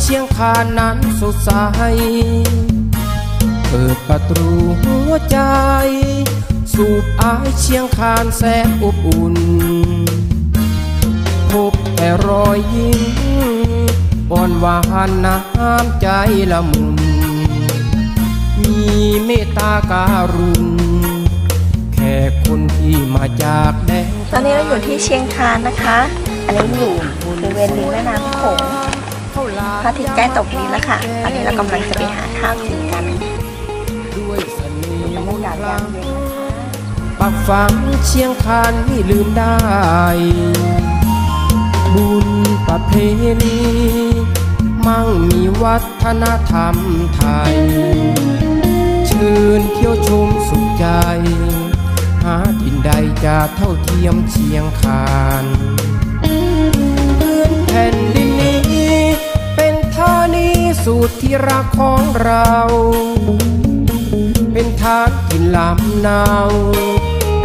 เชียงคานนั้นสดใส เปิดประตูหัวใจ สูบอายเชียงคานแสนอบอุ่น พบแต่รอยยิ้มอ่อนหวานน้ำใจละมุน มีเมตตาการุณแค่คนที่มาจากแดนตอนนี้เราอยู่ที่เชียงคานนะคะ อันนี้อยู่บริเวณริมแม่น้ำโขง พระอาทิตย์ใกล้ตกดินแล้วค่ะ ตอนนี้เรากำลังจะไปหาข้าวกินกันด้วยเสน่ห์มนยากาศต์คยาลามเย็นปักฝังเชียงคานไม่ลืมได้ บุญประเพณีมั่งมีวัฒนธรรมไทยเชิญเที่ยวชมสุขใจ หาดินใดจะเท่าเทียมเชียงคาน สูตรที่รักของเรา เป็นทานกินลำนาว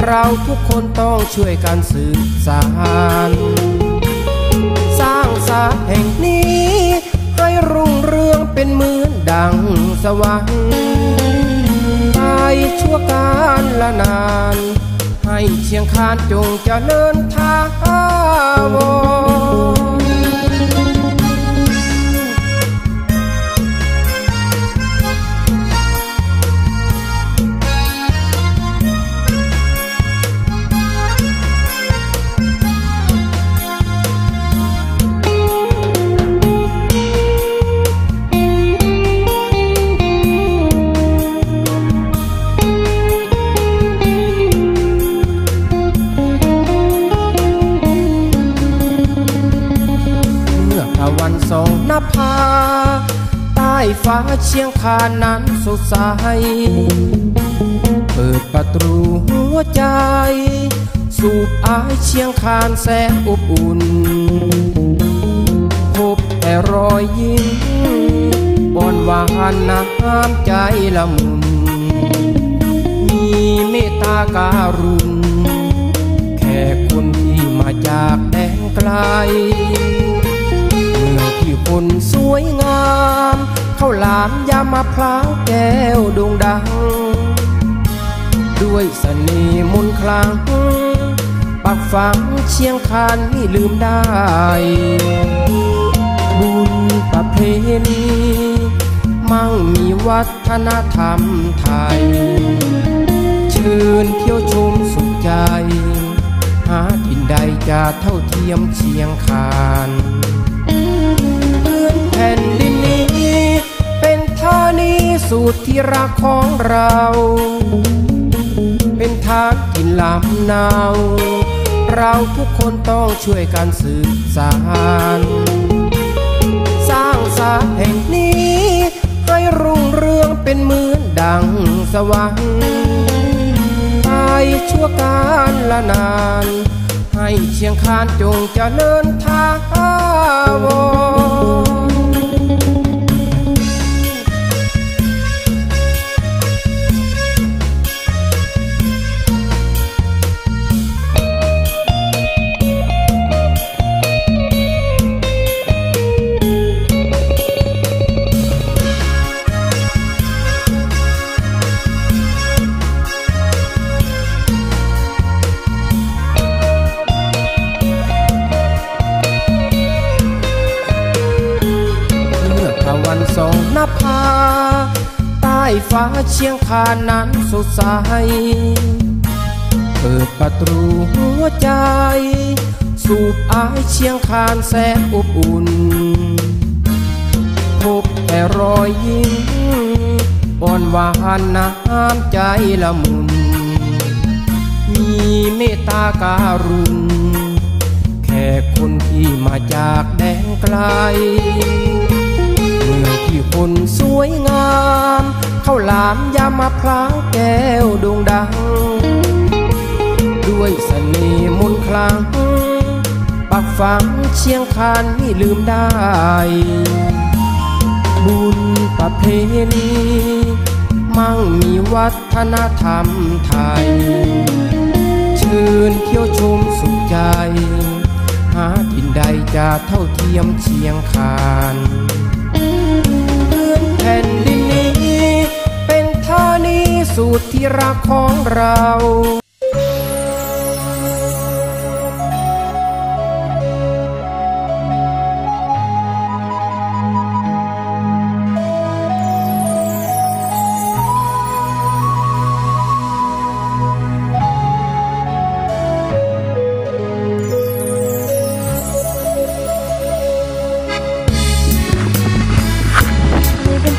เราทุกคนต้องช่วยกันสืบสารสร้างสาแห่งนี้ ให้รุ่งเรืองเป็นเหมือนดังสวรรค์ไปชั่วการละนาน ให้เชียงคานจงเจริญทาวร สองนภา ใต้ฟ้าเชียงคานนั้นสดใส เปิดประตูหัวใจ สูบอายเชียงคานแสนอบอุ่น พบแต่รอยยิ้มอ่อนหวานน้ำใจละมุน มีเมตตาการุณ แค่คนที่มาจากแดนไกล องที่นสวยงามข้าวหลามยามมะพร้าวแก้วด่งดัง ด้วยเสน่ห์มนคลัง ปักฝังเชียงคานไม่ลืมได้ บุญประเพณีมั่งมีวัฒนธรรมไทยเชิญเที่ยวชมสุขใจ หาดินใดจะเท่าเทียมเชียงคาน สูตรที่รักของเรา เป็นทานกินลำนาวเราทุกคนต้องช่วยกันสืบสารสร้างสาแห่งนี้ ให้รุ่งเรืองเป็นเหมือนดังสวรรค์ไปชั่วการละนาน ให้เชียงคานจงเจริญทาว ฟ้าเชียงคานนั้นสดใส เปิดประตูหัวใจ สูบอายเชียงคานแสนอบอุ่น พบแต่รอยยิ้มอ่อนหวานน้ำใจละมุน มีเมตตาการุณ แค่คนที่มาจากแดนไกล คนสวยงามข้าวหลามยามมะพร้าวแก้วด่งดัง ด้วยเสน่ห์มนคลัง ปักฝังเชียงคานไม่ลืมได้ บุญประเพณีมั่งมีวัฒนธรรมไทยเชิญเที่ยวชมสุขใจ หาดินใดจะเท่าเทียมเชียงคาน รที่รักของเรา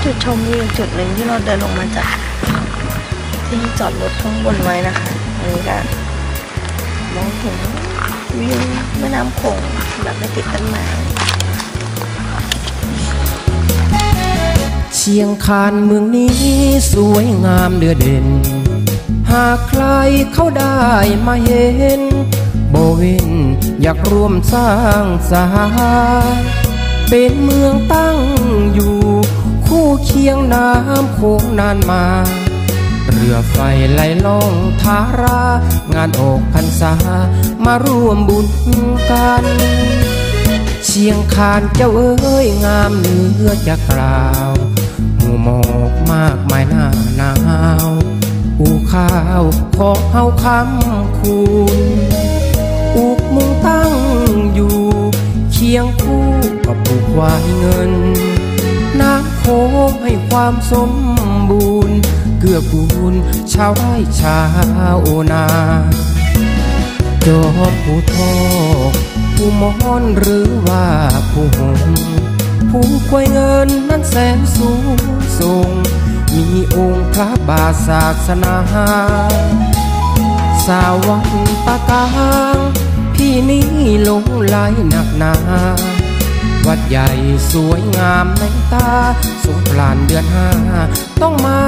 จุดชมวิวจุดหนึ่งที่เราเดินลงมาจาก ที่จอดรถข้างบนไว้นะคะอันนี้ก็มองเห็นวิวแม่น้ำโขงแบบไม่ติดต้นไม้เชียงคานเมืองนี้สวยงามเดือเด่น หากใครเข้าได้มาเห็น โบเวนอยากร่วมสร้างสาเป็นเมืองตั้งอยู่ คู่เคียงน้ำโขงนานมา เรือไฟไหลล่องทารางานออกพรรษามาร่วมบุญกัน เชียงคานเจ้าเอ้ยงามเนื้อจะกล่าวหมู่หมอกมากมายหน้าหนาวอูข้าวขอเฮาคำคุณอุกมุงตั้งอยู่ เคียงคู่กับผูกควายเงินน้ำโคงให้ความสมบูรณ์ กื้อกูลชาวไร่ชาวนาจอมผู้ทอผู้มอนหรือว่าผู้หงผู้ควยเงินนั้นแสนสูงส่ง มีองค์พระบาทศาสนา สาวันปากาง พี่นี้หลงไหลหนักหนา วัดใหญ่สวยงามในตาสงกรานเดือนห้าต้องมา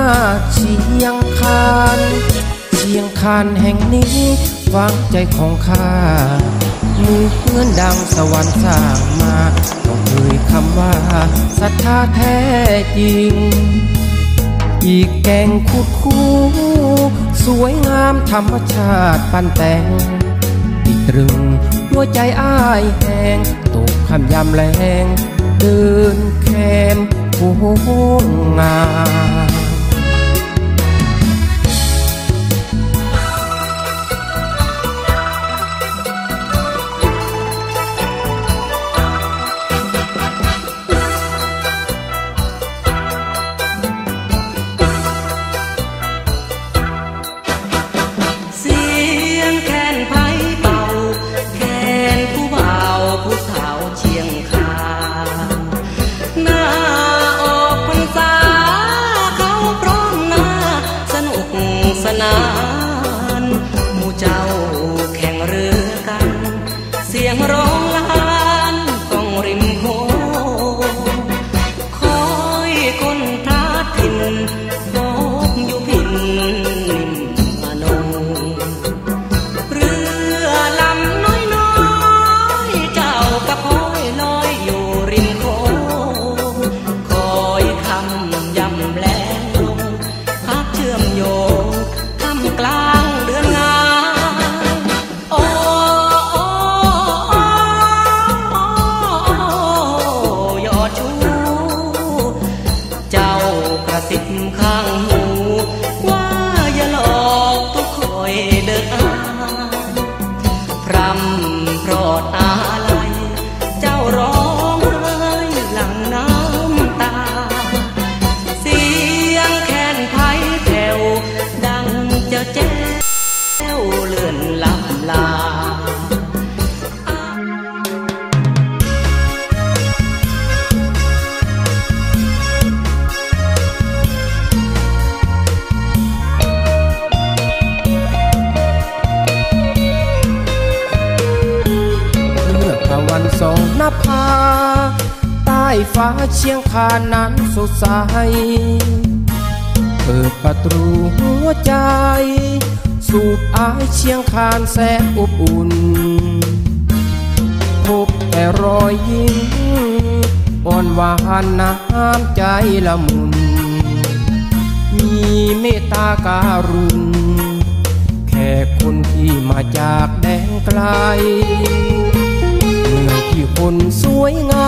เชียงคานเชียงคานแห่งนี้ฟังใจของข้ามือเพื่อนดังสวรรค์สร้างมาต้องเคยคำว่าศรัทธาแท้จริง อีกแกงคุดคู่ สวยงามธรรมชาติปันแต่ง ตรึง หัวใจอ้ายแหงตกคำยำแรงเดินแคมโค้งงา ฟ้า เชียงคานนั้นสดใส เปิดประตูหัวใจ สูบอายเชียงคานแสนอบอุ่น พบแต่รอยยิ้มอ่อนหวานน้ำใจละมุน มีเมตตาการุณ แค่คนที่มาจากแดนไกลเมืองที่คนสวยงาม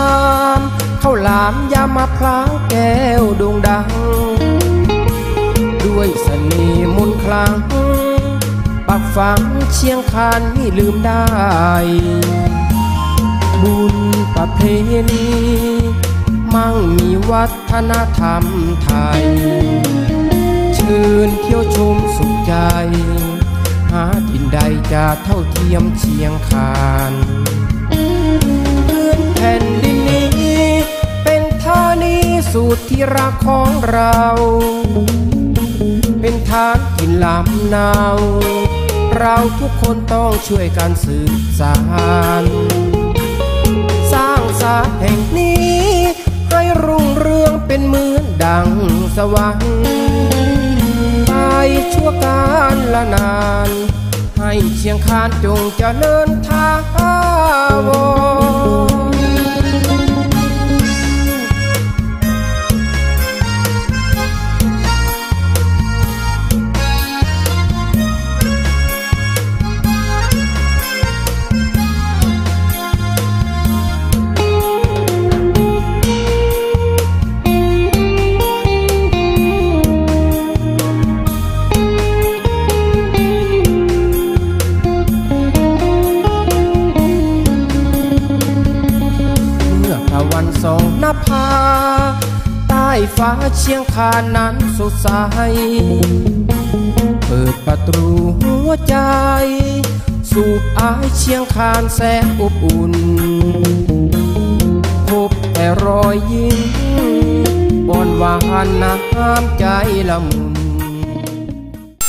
หลามยามมาพร้าวแก้วด่งดัง ด้วยเสน่ห์มุนคลัง ปักฝังเชียงคานไม่ลืมได้ บุญประเพณีมั่งมีวัฒนธรรมไทยเชิญเที่ยวชมสุขใจ หาดินใดจะเท่าเทียมเชียงคานพื้นแผ่นดิน สูตรที่รักของเรา เป็นทานกินลำนาวเราทุกคนต้องช่วยกันสืบสานสร้างสาแห่งนี้ ให้รุ่งเรืองเป็นเหมือนดังสวรรค์ไปชั่วการละนาน ให้เชียงคานจงเจริญทาวร วันสองนภา ใต้ฟ้าเชียงคานนั้นสดใส เปิดประตูหัวใจ สูบอายเชียงคานแสนอบอุ่น พบแต่รอยยิ้มบอนหวานน้ำใจละมุน